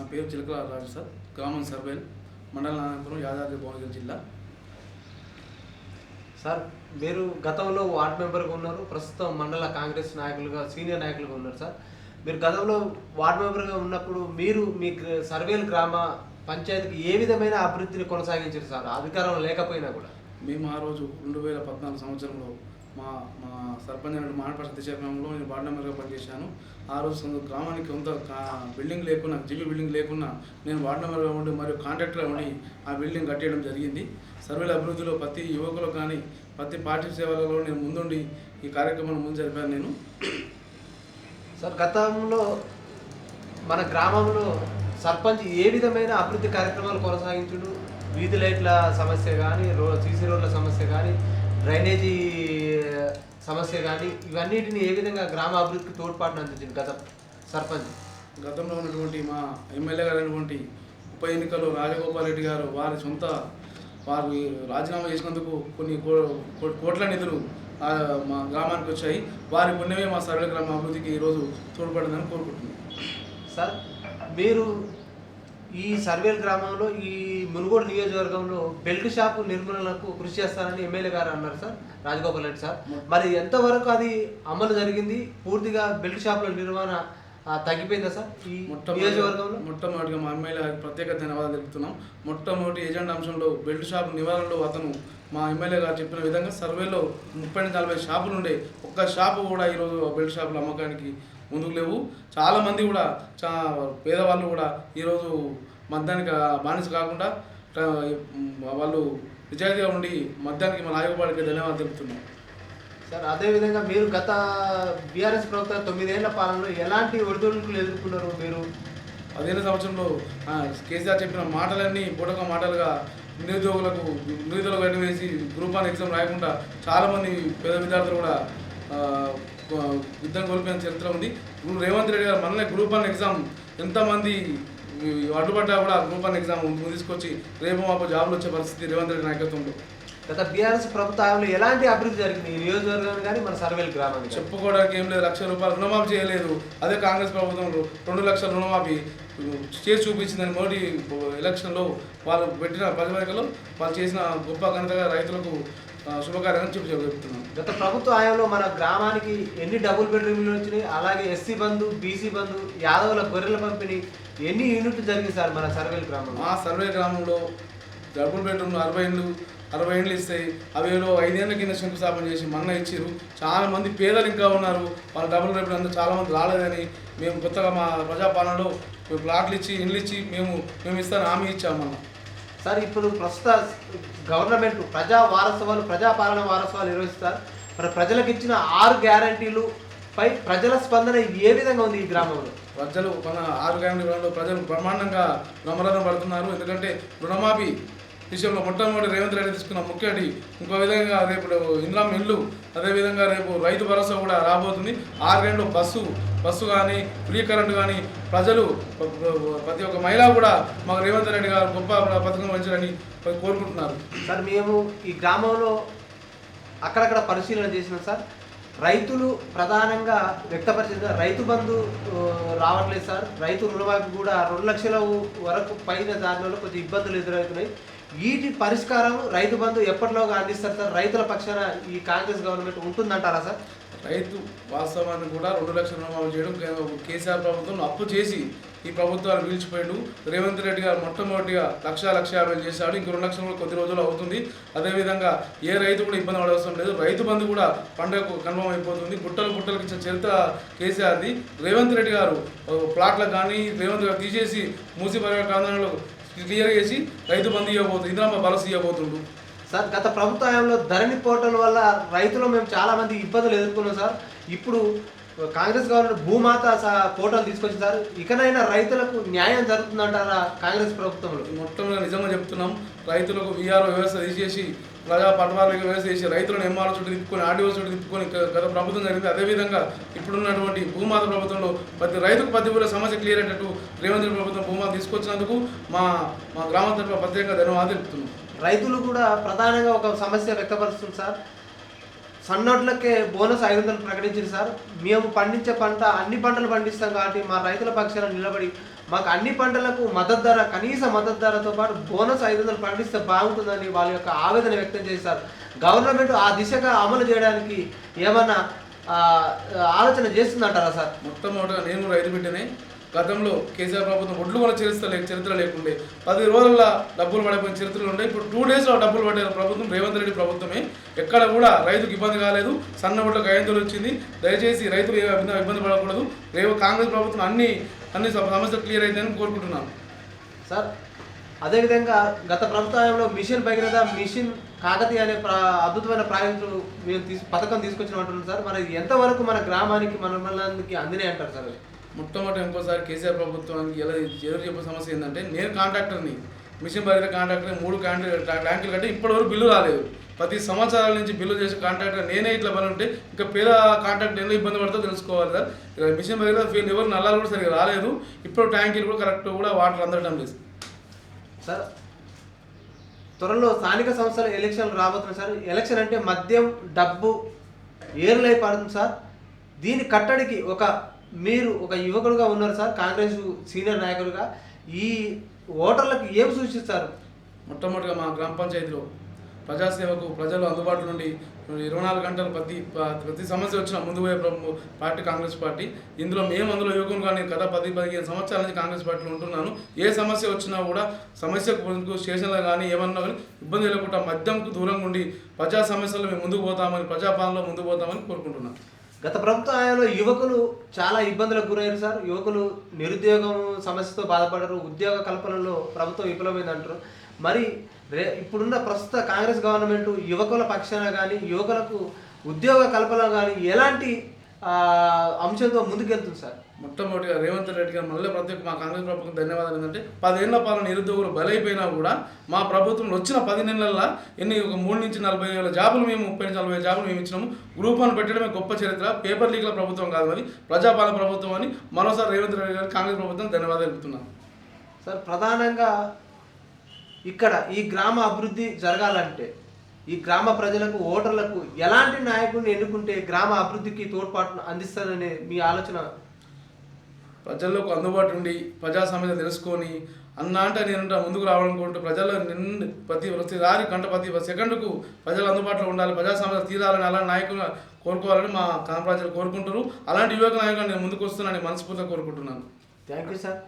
నా పేరు చిలకల రాజు సార్ గ్రామం సర్వేల్ మండల నారాయణపురం యాదాద్రి భువనగిరి జిల్లా. సార్ మీరు గతంలో వార్డ్ మెంబర్గా ఉన్నారు ప్రస్తుతం మండల కాంగ్రెస్ నాయకులుగా సీనియర్ నాయకులుగా ఉన్నారు సార్. మీరు గతంలో వార్డ్ మెంబర్గా ఉన్నప్పుడు మీరు మీ సర్వేల్ గ్రామ పంచాయతీకి ఏ విధమైన అభివృద్ధిని కొనసాగించారు సార్? అధికారం లేకపోయినా కూడా. మేము ఆ రోజు రెండు వేల పద్నాలుగు సంవత్సరంలో మా మా సర్పంచ్ అయిన మానప సత్యశేఖరంలో నేను వార్డు మెంబర్గా పనిచేశాను. ఆ రోజు గ్రామానికి కొంత బిల్డింగ్ లేకున్నా జీబీ బిల్డింగ్ లేకున్నా నేను వార్డు మెంబర్గా ఉండి మరియు కాంట్రాక్టర్గా ఉండి ఆ బిల్డింగ్ కట్టేయడం జరిగింది. సర్వేల అభివృద్ధిలో ప్రతి యువకులు కానీ ప్రతి పార్టీ సేవలలో నేను ముందుండి ఈ కార్యక్రమాన్ని ముందు జరిపాను నేను. సార్ గతంలో మన గ్రామంలో సర్పంచ్ ఏ విధమైన అభివృద్ధి కార్యక్రమాలు కొనసాగించుడు? వీధి లైట్ల సమస్య కానీ రో సీసీ రోడ్ల సమస్య కానీ డ్రైనేజీ సమస్య కానీ ఇవన్నిటిని ఏ విధంగా గ్రామ అభివృద్ధికి తోడ్పాటును అందించింది గత సర్పంచ్? గతంలో ఉన్నటువంటి మా ఎమ్మెల్యే గారు అయినటువంటి ఉప ఎన్నికల్లో రాజగోపాల్ రెడ్డి గారు వారి సొంత వారు రాజీనామా చేసినందుకు కొన్ని కోట్ల నిధులు మా గ్రామానికి వచ్చాయి. వారి పుణ్యమే మా సరళ గ్రామ అభివృద్ధికి ఈరోజు తోడ్పడిందని కోరుకుంటున్నాను సార్ మీరు ఈ సర్వేల్ గ్రామంలో ఈ మునుగోడు నియోజకవర్గంలో బెల్ట్ షాపు నిర్మూలనకు కృషి చేస్తారని ఎమ్మెల్యే గారు అన్నారు సార్ రాజగోపాల్ రెడ్డి సార్. మరి ఎంతవరకు అది అమలు జరిగింది? పూర్తిగా బెల్ట్ షాపుల నిర్వహణ తగ్గిపోయిందా సార్ ఈ నియోజకవర్గంలో? మొట్టమొదటిగా మా ఎమ్మెల్యే ప్రత్యేక ధన్యవాదాలు తెలుపుతున్నాం. మొట్టమొదటి ఏజెండా అంశంలో బెల్ట్ షాప్ నివారణలో అతను మా ఎమ్మెల్యే గారు చెప్పిన విధంగా సర్వేలో ముప్పై నుంచి నలభై షాపులు ఉండే ఒక్క షాపు కూడా ఈరోజు బెల్ట్ షాపుల అమ్మకానికి ముందుకు లేవు. చాలామంది కూడా చా పేదవాళ్ళు కూడా ఈరోజు మద్యానికి బానిస కాకుండా వాళ్ళు నిజాయితీగా ఉండి మద్యానికి మా నాయకుడికి ధన్యవాదాలు తెలుపుతున్నాం. సార్ అదేవిధంగా మీరు గత బీఆర్ఎస్ ప్రభుత్వం తొమ్మిదేళ్ళ పాలనలో ఎలాంటి ఒడిదుడుకులు ఎదుర్కొన్నారు మీరు? పదిహేను సంవత్సరంలో కేసీఆర్ చెప్పిన మాటలన్నీ పూటక మాటలుగా నిరుద్యోగులకు నిరుద్యోగులకు అడ్డు వేసి గ్రూప్ వన్ ఎగ్జామ్ రాయకుండా చాలామంది పేద విద్యార్థులు కూడా యుద్ధం కోల్పోయిన చరిత్ర ఉంది. ఇప్పుడు రేవంత్ రెడ్డి గారు మనలే గ్రూప్ వన్ ఎగ్జామ్ ఎంతమంది అడ్డుపడ్డా కూడా గ్రూప్ వన్ ఎగ్జామ్ ముందు తీసుకొచ్చి రేపు మాపు జాబులు వచ్చే పరిస్థితి రేవంత్ రెడ్డి నాయకత్వంలో. గత బీఆర్ఎస్ ప్రభుత్వంలో ఎలాంటి అభివృద్ధి జరిగింది? ఈ నియోజకవర్గానికి కానీ మన సర్వేల్ గ్రామానికి? చెప్పుకోవడానికి ఏం లేదు. లక్ష రూపాయలు రుణమాఫీ చేయలేదు. అదే కాంగ్రెస్ ప్రభుత్వం రెండు లక్షల రుణమాఫీ చేసి చూపించిందని మోడీ ఎలక్షన్లో వాళ్ళు పెట్టిన ప్రతిపాదికలో వాళ్ళు చేసిన గొప్ప ఘనతగా రైతులకు ఆ, శుభకార్యాన్ని చెప్పి చెప్తున్నాను గత ప్రభుత్వ హయాంలో మన గ్రామానికి ఎన్ని డబుల్ బెడ్రూమ్లు వచ్చినాయి? అలాగే ఎస్సీ బంధు బీసీ బంధు యాదవుల గొర్రెల పంపిణీ ఎన్ని యూనిట్లు జరిగింది సార్ మన సర్వేల్ గ్రామంలో? మా సర్వే గ్రామంలో డబుల్ బెడ్రూమ్ అరవై ఇండ్లు అరవై ఇండ్లు ఇస్తాయి అవి ఏదో ఐదేళ్ళ కింద శంకుస్థాపన చేసి మన్న ఇచ్చారు చాలా మంది పేదలు ఇంకా ఉన్నారు. వాళ్ళ డబుల్ బెడ్రూమ్ అందరూ చాలా మంది రాలేదని మేము కొత్తగా మా ప్రజాపాలనలో మేము ప్లాట్లు ఇచ్చి ఇండ్లు ఇచ్చి మేము మేము ఇస్తాను హామీ ఇచ్చాము మొన్న సార్ ఇప్పుడు ప్రస్తుత గవర్నమెంట్ ప్రజా వారసత్వాలు ప్రజాపాలన వారసత్వాలు నిర్వహిస్తారు. మరి ప్రజలకు ఇచ్చిన ఆరు గ్యారంటీలు పై ప్రజల స్పందన ఏ విధంగా ఉంది ఈ గ్రామంలో? ప్రజలు మన ఆరు గ్యారంటీ ప్రజలు బ్రహ్మాండంగా బ్రహ్మరథం పడుతున్నారు. ఎందుకంటే రుణమాఫీ విషయంలో మొట్టమొదటి రేవంత్ రెడ్డి తీసుకున్న ముఖ్యటి ఇంకో విధంగా రేపు ఇంద్రం ఇల్లు అదేవిధంగా రేపు రైతు భరోసా కూడా రాబోతుంది. ఆరు గంటలు బస్సు బస్సు కానీ ఫ్రీ కరెంటు కానీ ప్రజలు ప్రతి ఒక్క మహిళ కూడా మాకు రేవంత్ రెడ్డి గారు గొప్ప పథకం మంచిదని కోరుకుంటున్నారు. సార్ మేము ఈ గ్రామంలో అక్కడక్కడ పరిశీలన చేసినాం సార్ రైతులు ప్రధానంగా వ్యక్తపరిచిన రైతు బంధు రావట్లేదు సార్. రైతు రుణమాఫీ కూడా రెండు లక్షల వరకు పైన దానిలో కొంచెం ఇబ్బందులు ఎదురవుతున్నాయి. వీటి పరిష్కారం రైతు బంధు ఎప్పటిలోగా అందిస్తారు సార్? రైతుల పక్షాన ఈ కాంగ్రెస్ గవర్నమెంట్ ఉంటుందంటారా సార్? రైతు వాస్తవాన్ని కూడా రెండు లక్షల రుణమాఫీ చేయడం కేసీఆర్ ప్రభుత్వం అప్పు చేసి ఈ ప్రభుత్వాలు పీల్చిపోయాడు రేవంత్ రెడ్డి గారు మొట్టమొదటిగా లక్ష లక్ష యాభై చేశాడు. ఇంక రెండు లక్షలు కొద్ది రోజులు అవుతుంది. అదేవిధంగా ఏ రైతు కూడా ఇబ్బంది పడే లేదు. రైతు బంధు కూడా పండుగ కన్ఫర్మ్ అయిపోతుంది. గుట్టలు గుట్టలకు ఇచ్చిన చరిత్ర కేసీఆర్ది. రేవంత్ రెడ్డి గారు ప్లాట్లకు కానీ రేవంత్ గారు తీసేసి మూసి పర్యావరణంలో క్లియర్ చేసి రైతు బంధు ఇవ్వబోతుంది ఇందిరమ్మ భరోసా ఇవ్వబోతుండు. సార్ గత ప్రభుత్వ హయాంలో ధరణి పోర్టల్ వల్ల రైతులు మేము చాలా మంది ఇబ్బందులు ఎదుర్కొన్నాం సార్. ఇప్పుడు కాంగ్రెస్ గవర్నమెంట్ భూమాత పోర్టల్ తీసుకొచ్చింది సార్. ఇకనైనా రైతులకు న్యాయం జరుగుతుందంటారా కాంగ్రెస్ ప్రభుత్వంలో? మొత్తంగా నిజంగా చెప్తున్నాం. రైతులకు విఆర్ఓ వ్యవస్థ తీసేసి ప్రజా పటవాళ్ళకి వేసేసి చేసి రైతులను ఎంఆర్ఓ చుట్టూ తిప్పుకొని ఆర్డీఓ చుట్టూ తిప్పుకొని గత ప్రభుత్వం జరిగింది. అదేవిధంగా ఇప్పుడున్నటువంటి భూమాత ప్రభుత్వంలో ప్రతి రైతుకు ప్రతి ఊళ్ళో సమస్య క్లియర్ అయ్యేటట్టు రేవంత్ రెడ్డి ప్రభుత్వం భూమాత తీసుకొచ్చినందుకు మా మా గ్రామం తరఫున ప్రత్యేకంగా ధన్యవాదాలు తెలుపుతున్నాం. రైతులు కూడా ప్రధానంగా ఒక సమస్య వ్యక్తపరుస్తుంది సార్. సన్నోట్లకే బోనస్ ఐదు వందలు ప్రకటించింది సార్. మేము పండించే పంట అన్ని పంటలు పండిస్తాం కాబట్టి మా రైతుల పక్షాన నిలబడి మాకు అన్ని పంటలకు మద్దతు ధర కనీస మద్దతు ధరతో పాటు బోనస్ ఐదు వందలు ప్రకటిస్తే బాగుంటుందని వాళ్ళ యొక్క ఆవేదన వ్యక్తం చేశారు. గవర్నమెంట్ ఆ దిశగా అమలు చేయడానికి ఏమన్నా ఆలోచన చేస్తుందంటారా సార్? మొట్టమొదటిగా నేను రైతు బిడ్డనే గతంలో కేసీఆర్ ప్రభుత్వం ఒడ్లు కూడా చరిత్ర లేక చరిత్ర లేకుండే. పది రోజుల్లో డబ్బులు పడిపోయిన చరిత్రలు ఉండే. ఇప్పుడు టూ డేస్లో డబ్బులు పడే ప్రభుత్వం రేవంత్ రెడ్డి ప్రభుత్వమే. ఎక్కడ కూడా రైతుకు ఇబ్బంది కాలేదు. సన్న ఒడ్లకు ఐదు వచ్చింది. దయచేసి రైతులు ఇబ్బంది పడకూడదు. రేపు కాంగ్రెస్ ప్రభుత్వం అన్ని అన్ని సమ- సమస్యలు క్లియర్ అవుతాయని కోరుకుంటున్నాను. సార్ అదేవిధంగా గత ప్రభుత్వంలో మిషన్ భగీరథ మిషన్ కాకతీయ అనే ప్రా అద్భుతమైన ప్రాజెక్టు మేము తీసు పథకం తీసుకొచ్చిన అంటున్నాం సార్. మరి ఎంతవరకు మన గ్రామానికి మన మండలానికి అందినాయి అంటారు సార్? మొట్టమొదటి ఇంకోసారి కేసీఆర్ ప్రభుత్వానికి ఎలా ఎదురు చెప్పే సమస్య ఏంటంటే నేను కాంట్రాక్టర్ని మిషన్ భగీరథ కాంట్రాక్టర్ మూడు ట్యాంకులు కంటే ఇప్పటివరకు బిల్లు రాలేదు. ప్రతి సంవత్సరాల నుంచి బిల్లు చేసే కాంట్రాక్టర్ నేనే ఇట్లా పని ఉంటే ఇంకా పేద కాంట్రాక్టర్ ఎందుకు ఇబ్బంది పడుతుందో తెలుసుకోవాలి సార్. ఇలా మిషన్ భగీరథ ఫీల్ ఎవరు నల్లాలు కూడా సరిగా రాలేదు. ఇప్పుడు ట్యాంకీలు కూడా కరెక్ట్ కూడా వాటర్ అందడం లేదు. సార్ త్వరలో స్థానిక సంస్థల ఎలక్షన్లు రాబోతున్నాయి సార్. ఎలక్షన్ అంటే మద్యం డబ్బు ఏర్లై పడుతుంది సార్. దీని కట్టడికి ఒక మీరు ఒక యువకుడుగా ఉన్నారు సార్ కాంగ్రెస్ సీనియర్ నాయకుడిగా. ఈ ఓటర్లకు ఏం సూచిస్తారు? మొట్టమొదటిగా మా గ్రామ పంచాయతీలో ప్రజాసేవకు ప్రజలు అందుబాటులో నుండి ఇరవై నాలుగు గంటలు ప్రతి ప్రతి సమస్య వచ్చిన ముందు పోయే పార్టీ కాంగ్రెస్ పార్టీ. ఇందులో మేము అందులో యువకులు కానీ గత పది పదిహేను సంవత్సరాల నుంచి కాంగ్రెస్ పార్టీలో ఉంటున్నాను. ఏ సమస్య వచ్చినా కూడా సమస్యకు స్టేషన్లో కానీ ఏమన్నా కానీ ఇబ్బంది లేకుండా మద్యంకు దూరంగా ఉండి ప్రజా సమస్యలు మేము ముందుకు పోతామని ప్రజాపాలనలో ముందుకు పోతామని కోరుకుంటున్నాను. గత ప్రభుత్వ హయాంలో యువకులు చాలా ఇబ్బందులకు గురయ్యారు సార్. యువకులు నిరుద్యోగం సమస్యతో బాధపడరు. ఉద్యోగ కల్పనలో ప్రభుత్వం విఫలమైందంటారు. మరి రే ఇప్పుడున్న ప్రస్తుత కాంగ్రెస్ గవర్నమెంట్ యువకుల పక్షాన కానీ యువకులకు ఉద్యోగ కల్పన కానీ ఎలాంటి అంశంతో ముందుకెళ్తుంది సార్? మొట్టమొదటిగా రేవంత్ రెడ్డి గారు మళ్ళీ ప్రతి ఒక్క మా కాంగ్రెస్ ప్రభుత్వం ధన్యవాదాలు ఏంటంటే పదేళ్ళ పాలన నిరుద్యోగులు బలైపోయినా కూడా మా ప్రభుత్వంలో వచ్చిన పది నెలల్లో ఎన్ని ఒక మూడు నుంచి నలభై వేల జాబులు మేము ముప్పై నుంచి నలభై జాబులు మేము ఇచ్చినాము. గ్రూప్ వన్ పెట్టడమే గొప్ప చరిత్ర పేపర్ లీగ్ల ప్రభుత్వం కాదు మరి ప్రజాపాలన ప్రభుత్వం అని మరోసారి రేవంత్ రెడ్డి గారు కాంగ్రెస్ ప్రభుత్వం ధన్యవాదాలు తెలుపుతున్నాను సార్ ప్రధానంగా ఇక్కడ ఈ గ్రామ అభివృద్ధి జరగాలంటే ఈ గ్రామ ప్రజలకు ఓటర్లకు ఎలాంటి నాయకుడిని ఎన్నుకుంటే గ్రామ అభివృద్ధికి తోడ్పాటును అందిస్తారనే మీ ఆలోచన? ప్రజల్లోకి అందుబాటు ఉండి ప్రజా సమస్య తెలుసుకొని అన్న అంటే నేను ముందుకు రావాలనుకుంటూ ప్రజల్లో నిన్ను ప్రతి ప్రతి దారి గంట ప్రతి సెకండ్కు ప్రజలు అందుబాటులో ఉండాలి ప్రజా సమస్య తీరాలని అలాంటి నాయకులు కోరుకోవాలని మా కామ ప్రజలు కోరుకుంటారు అలాంటి యువక నాయకులు నేను ముందుకు వస్తున్నానని మనస్ఫూర్తిగా కోరుకుంటున్నాను. Thank you sir.